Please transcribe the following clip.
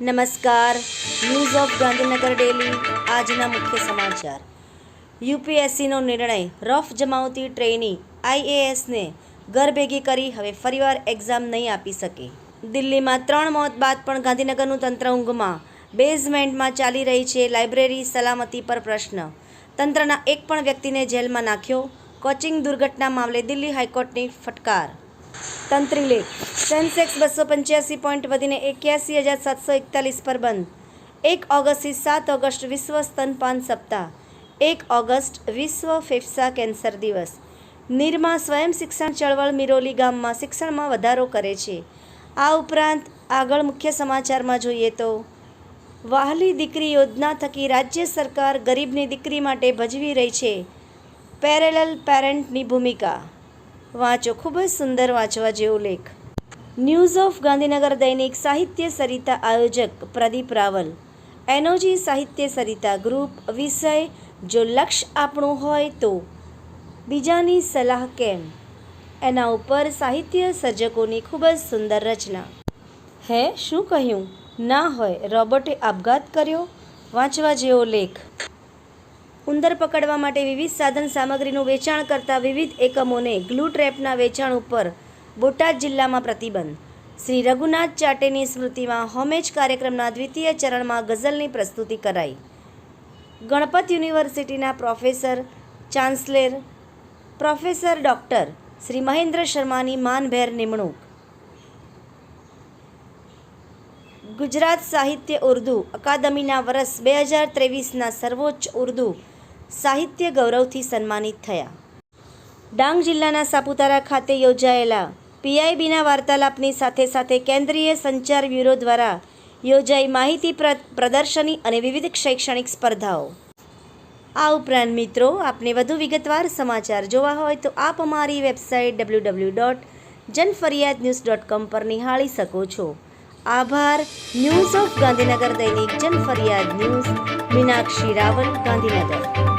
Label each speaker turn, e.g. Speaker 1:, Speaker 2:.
Speaker 1: નમસ્કાર. News of Gandhinagar daily આજના મુખ્ય સમાચાર. યુપીએસસીનો નિર્ણય રફ જમાવતી ટ્રેની આઈએએસને ઘર ભેગી કરી હવે ફરીવાર એક્ઝામ નહીં આપી શકે. દિલ્હીમાં ત્રણ મોત બાદ પણ ગાંધીનગરનું તંત્ર ઊંઘમાં. બેઝમેન્ટમાં ચાલી રહી છે લાઇબ્રેરી સલામતી પર પ્રશ્ન. તંત્રના એક પણ વ્યક્તિને જેલમાં નાખ્યો. કોચિંગ દુર્ઘટના મામલે દિલ્હી હાઈકોર્ટની ફટકાર. તંત્રી લેખ સેન્સેક્સ બસો પંચ્યાસી પોઈન્ટ વધીને એક્યાસી હજાર સાતસો એકતાલીસ પર બંધ. એક ઓગસ્ટથી સાત ઓગસ્ટ વિશ્વ સ્તનપાન સપ્તાહ. એક ઓગસ્ટ વિશ્વ ફેફસા કેન્સર દિવસ. નિરમા સ્વયં શિક્ષણ ચળવળ મિરોલી ગામમાં શિક્ષણમાં વધારો કરે છે. આ ઉપરાંત આગળ મુખ્ય સમાચારમાં જોઈએ તો, વાહલી દીકરી યોજના થકી રાજ્ય સરકાર ગરીબની દીકરી માટે ભજવી રહી છે. પેરેલલ પેરેન્ટની ભૂમિકા. વાંચો. ખૂબ જ સુંદર વાંચવા જેવો લેખ. ન્યૂઝ ઓફ ગાંધીનગર દૈનિક સાહિત્ય સરિતા આયોજક પ્રદીપ રાવલ. એનોજી સાહિત્ય સરિતા ગ્રુપ વિષય, જો લક્ષ્ય આપણું હોય તો. બીજાની સલાહ કેમ? એના ઉપર સાહિત્ય સર્જકોની ખૂબ જ સુંદર રચના. હે, શું કહ્યું? ના હોય, રોબોટે આપઘાત કર્યો? વાંચવા જેવો લેખ. ઉંદર પકડવા માટે વિવિધ સાધન સામગ્રીનું વેચાણ કરતા વિવિધ એકમોને ગ્લુ ટ્રેપના વેચાણ ઉપર બોટાદ જિલ્લામાં પ્રતિબંધ. શ્રી રઘુનાથ ચાટેની સ્મૃતિમાં હોમેજ કાર્યક્રમના દ્વિતીય ચરણમાં ગઝલની પ્રસ્તુતિ કરાઈ. ગણપત યુનિવર્સિટીના professor, chancellor, professor doctor Shri Mahendra શર્માની માનભેર નિમણૂક. ગુજરાત સાહિત્ય ઉર્દુ અકાદમીના વર્ષ બે હજાર ત્રેવીસના સર્વોચ્ચ ઉર્દુ સાહિત્ય ગૌરવથી સન્માનિત થયા. ડાંગ જિલ્લાના સાપુતારા ખાતે યોજાયેલા પીઆઈબીના વાર્તાલાપની સાથે સાથે કેન્દ્રીય સંચાર બ્યુરો દ્વારા યોજાઈ માહિતી પ્ર, પ્રદર્શની અને વિવિધ શૈક્ષણિક સ્પર્ધાઓ. આ ઉપરાંત મિત્રો, આપને વધુ વિગતવાર સમાચાર જોવા હોય તો આપ અમારી website W W dot Janfariyad news dot com પર નિહાળી શકો છો. આભાર. ન્યૂઝ ઓફ ગાંધીનગર દૈનિક જનફરિયાદ ન્યૂઝ. મીનાક્ષી રાવલ ગાંધીનગર.